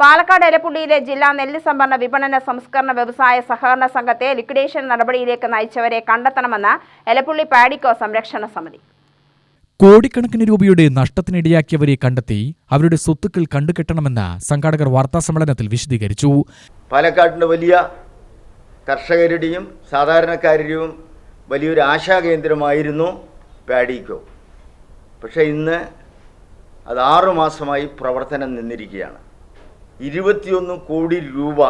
പാലക്കാട് എലപ്പുള്ളിയിലെ ജില്ലാ നെല്ല് സംഭരണ വിപണന സംസ്കരണ വ്യവസായ സഹകരണ സംഘത്തെ ലിക്വിഡേഷൻ നടപടിയിലേക്ക് നയിച്ചവരെ കണ്ടെത്തണമെന്ന് എലപ്പുള്ളി പാഡിക്കോ സംരക്ഷണ സമിതി. കോടിക്കണക്കിന് രൂപയുടെ നഷ്ടത്തിനിടയാക്കിയവരെ കണ്ടെത്തി അവരുടെ സ്വത്തുക്കൾ കണ്ടുകെട്ടണമെന്ന് സംഘാടകർ വാർത്താസമ്മേളനത്തിൽ വിശദീകരിച്ചു. പാലക്കാടിന്റെ വലിയ കർഷകരുടെയും സാധാരണക്കാരുടെയും വലിയൊരു ആശാകേന്ദ്രമായിരുന്നു പാഡിക്കോ പക്ഷേ ഇന്ന് അത് ആറുമാസമായി പ്രവർത്തനം നിന്നിരിക്കുകയാണ്. ഇരുപത്തിയൊന്ന് കോടി രൂപ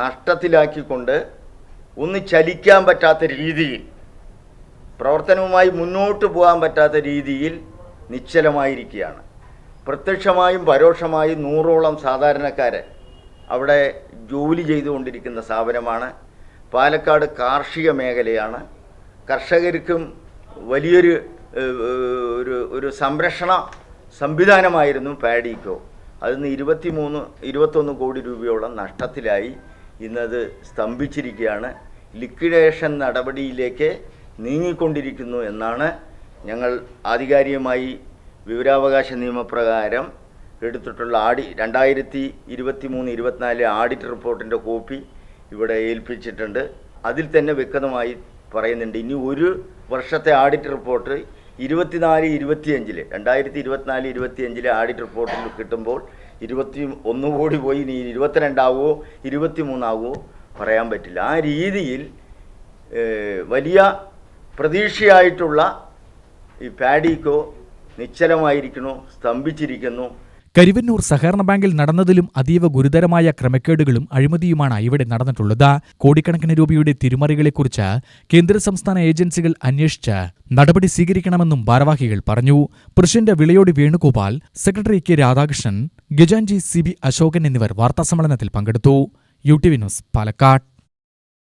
നഷ്ടത്തിലാക്കിക്കൊണ്ട് ഒന്ന് ചലിക്കാൻ പറ്റാത്ത രീതിയിൽ പ്രവർത്തനവുമായി മുന്നോട്ട് പോകാൻ പറ്റാത്ത രീതിയിൽ നിശ്ചലമായിരിക്കുകയാണ്. പ്രത്യക്ഷമായും പരോക്ഷമായും നൂറോളം സാധാരണക്കാർ അവിടെ ജോലി ചെയ്തുകൊണ്ടിരിക്കുന്ന സ്ഥാപനമാണ്. പാലക്കാട് കാർഷിക മേഖലയാണ്. കർഷകർക്കും വലിയൊരു ഒരു ഒരു സംരക്ഷണ സംവിധാനമായിരുന്നു പാഡിക്കോ അതിന്ന് ഇരുപത്തി മൂന്ന് ഇരുപത്തൊന്ന് കോടി രൂപയോളം നഷ്ടത്തിലായി ഇന്നത് സ്തംഭിച്ചിരിക്കുകയാണ്. ലിക്വിഡേഷൻ നടപടിയിലേക്ക് നീങ്ങിക്കൊണ്ടിരിക്കുന്നു എന്നാണ് ഞങ്ങൾ ആധികാരികമായി വിവരാവകാശ നിയമപ്രകാരം എടുത്തിട്ടുള്ള ആഡി രണ്ടായിരത്തി ഇരുപത്തി മൂന്ന് ഇരുപത്തിനാല് ആഡിറ്റ് റിപ്പോർട്ടിന്റെ കോപ്പി ഇവിടെ ഏൽപ്പിച്ചിട്ടുണ്ട്. അതിൽ തന്നെ വ്യക്തമായി പറയുന്നുണ്ട് ഇനി ഒരു വർഷത്തെ ആഡിറ്റ് റിപ്പോർട്ട് ഇരുപത്തിനാല് ഇരുപത്തിയഞ്ചിൽ. രണ്ടായിരത്തി ഇരുപത്തിനാല് ഇരുപത്തിയഞ്ചിലെ ആഡിറ്റ് റിപ്പോർട്ടിൽ കിട്ടുമ്പോൾ ഇരുപത്തി ഒന്ന് കോടി പോയി. ഇനി ഇരുപത്തിരണ്ടാവോ ഇരുപത്തി മൂന്നാവോ പറയാൻ പറ്റില്ല. ആ രീതിയിൽ വലിയ പ്രതീക്ഷയായിട്ടുള്ള ഈ പാഡിക്കോ നിശ്ചലമായിരിക്കുന്നു സ്തംഭിച്ചിരിക്കുന്നു. കരിവന്നൂർ സഹകരണ ബാങ്കിൽ നടന്നതിലും അതീവ ഗുരുതരമായ ക്രമക്കേടുകളും അഴിമതിയുമാണ് ഇവിടെ നടന്നിട്ടുള്ളത്. കോടിക്കണക്കിന് രൂപയുടെ തിരിമറികളെക്കുറിച്ച് കേന്ദ്ര സംസ്ഥാന ഏജൻസികൾ അന്വേഷിച്ച് നടപടി സ്വീകരിക്കണമെന്നും ഭാരവാഹികൾ പറഞ്ഞു. President Vilayodi Venugopal secretary K Radhakrishnan Gajanji C B Ashokan എന്നിവർ വാർത്താസമ്മേളനത്തിൽ പങ്കെടുത്തു. U T V news Palakkad.